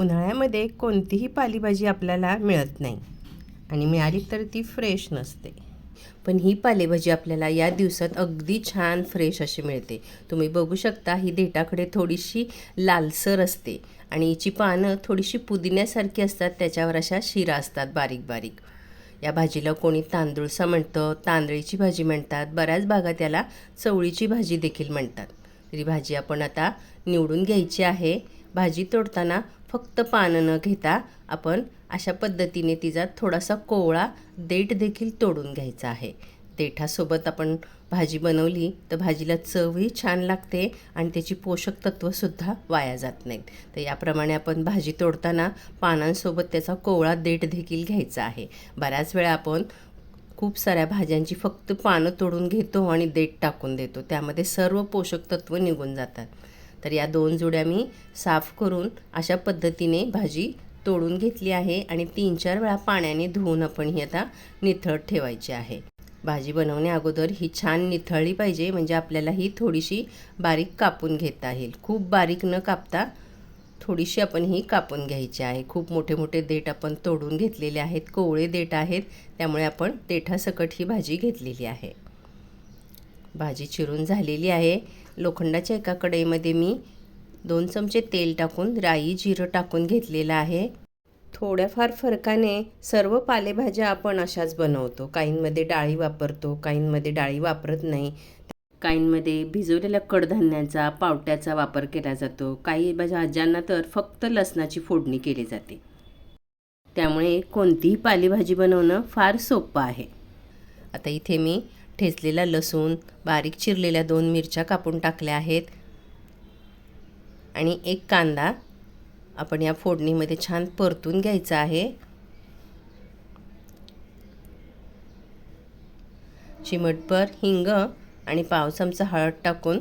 उन्हाळ्यामध्ये कोणतीही पालेभाजी आपल्याला मिळत नाही. आणि मिळाली तर ती फ्रेश नसते. पण ही पालेभाजी आपल्याला या दिवसात अगदी छान फ्रेश अशी मिळते. तुम्ही बघू शकता ही देठाकडे थोडीशी लालसर असते. आणि हिची पानं थोडीशी पुदिन्यासारखी असतात त्याच्यावर अशा शिरा असतात बारीक बारीक. या भाजीला कोणी तांदूळसा म्हणतं तांदळीची भाजी म्हणतात. बऱ्याच भागात याला चवळीची भाजी देखील म्हणतात. तरी भाजी आपण आता निवडून घ्यायची आहे. भाजी तोडताना फक्त पानं न घेता आपण अशा पद्धतीने तिचा थोडासा कोवळा देठ देखील तोडून घ्यायचा आहे. देठासोबत आपण भाजी बनवली तर भाजीला चवही छान लागते आणि त्याची पोषक तत्त्वसुद्धा वाया जात नाहीत. तर याप्रमाणे आपण भाजी तोडताना पानांसोबत त्याचा कोवळा देठ देखील घ्यायचा आहे. बऱ्याच वेळा आपण खूप साऱ्या भाज्यांची फक्त पानं तोडून घेतो आणि देठ टाकून देतो. त्यामध्ये सर्व पोषक तत्त्व निघून जातात. तर या दोन जुड्या मी साफ करून अशा पद्धतीने भाजी तोडून घेतली आहे आणि तीन चार वेळा पाण्याने धुवून आपण ही आता निथळत ठेवायची आहे. भाजी बनवण्या अगोदर ही छान निथळली पाहिजे म्हणजे आपल्याला ही थोडीशी बारीक कापून घेता येईल. खूप बारीक न कापता थोडीशी आपण ही कापून घ्यायची आहे. खूप मोठे मोठे देठ आपण तोडून घेतलेले आहेत कोवळे देठ आहेत त्यामुळे आपण देठासकट ही भाजी घेतलेली आहे. भाजी चिरून झालेली आहे. लोखंडाच्या एका कढईमध्ये मी दोन चमचे तेल टाकून राई जिरं टाकून घेतलेलं आहे. थोड्याफार फरकाने सर्व पालेभाज्या आपण अशाच बनवतो. काहींमध्ये डाळी वापरतो काहींमध्ये डाळी वापरत नाही. काहींमध्ये भिजवलेल्या कडधान्याचा पावट्याचा वापर केला जातो. काही भाज्यांना तर फक्त लसणाची फोडणी केली जाते. त्यामुळे कोणतीही पालेभाजी बनवणं फार सोपं आहे. आता इथे मी ठेचलेला लसूण बारीक चिरलेल्या दोन मिरच्या कापून टाकल्या आहेत. आणि एक कांदा आपण या फोडणीमध्ये छान परतून घ्यायचा आहे. चिमटभर हिंग आणि पाव चमचा हळद टाकून.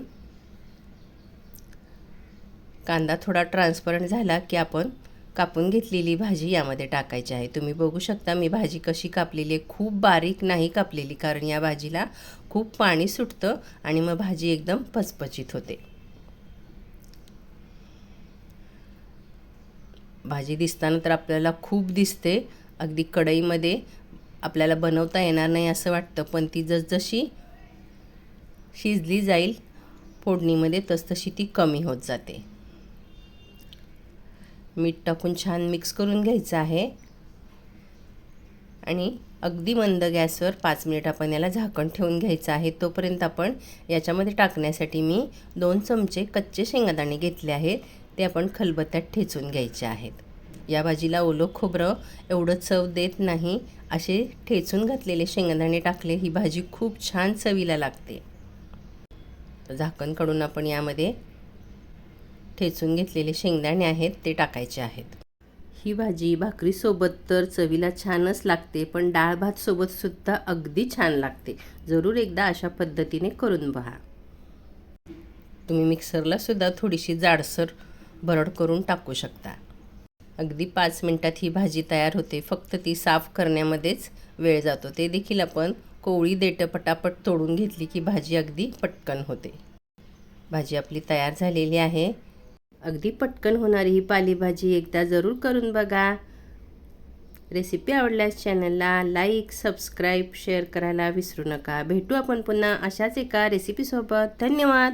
कांदा थोडा ट्रान्सपरंट झाला की आपण कापून घेतलेली भाजी यामध्ये टाकायची आहे. तुम्ही बघू शकता मी भाजी कशी कापलेली आहे. खूप बारीक नाही कापलेली कारण या भाजीला खूप पाणी सुटतं आणि मग भाजी एकदम पचपचित होते. भाजी दिसताना तर आपल्याला खूप दिसते. अगदी कढईमध्ये आपल्याला बनवता येणार नाही असं वाटतं पण ती जसजशी शिजली जाईल फोडणीमध्ये तसतशी ती कमी होत जाते. मीठ टाकून छान मिक्स करून घ्यायचं आहे. आणि अगदी मंद गॅसवर पाच मिनिट आपण याला झाकण ठेवून घ्यायचं आहे. तोपर्यंत आपण याच्यामध्ये टाकण्यासाठी मी दोन चमचे कच्चे शेंगादाणे घेतले आहेत. ते आपण खलबत्त्यात ठेचून घ्यायचे आहेत. या भाजीला ओलं खोबरं एवढं चव देत नाही. असे ठेचून घातलेले शेंगदाणे टाकले ही भाजी खूप छान चवीला लागते. झाकण काढून आपण यामध्ये ठेचून घेतलेले शेंगदाणे आहेत ते टाकायचे आहेत. ही भाजी भाकरीसोबत तर चवीला छानच लागते पण डाळ भात सोबत सुद्धा अगदी छान लागते. जरूर एकदा अशा पद्धतीने करून पहा तुम्ही मिक्सरला सुद्धा थोडीशी जाडसर भरड करून टाकू शकता. अगदी पाच मिनटात ही भाजी तयार होते. फक्त ती साफ करण्यामध्येच वेळ जातो. ते देखील आपण कोवळी देठं पटापट तोडून घेतली की भाजी अगदी पटकन होते. भाजी आपली तयार झालेली आहे. अगदी पटकन होणारी ही पालेभाजी एकदा जरूर करून बघा. रेसिपी आवडल्यास चॅनलला लाईक सबस्क्राईब शेअर करायला विसरू नका. भेटू आपण पुन्हा अशाच एका रेसिपीसोबत धन्यवाद!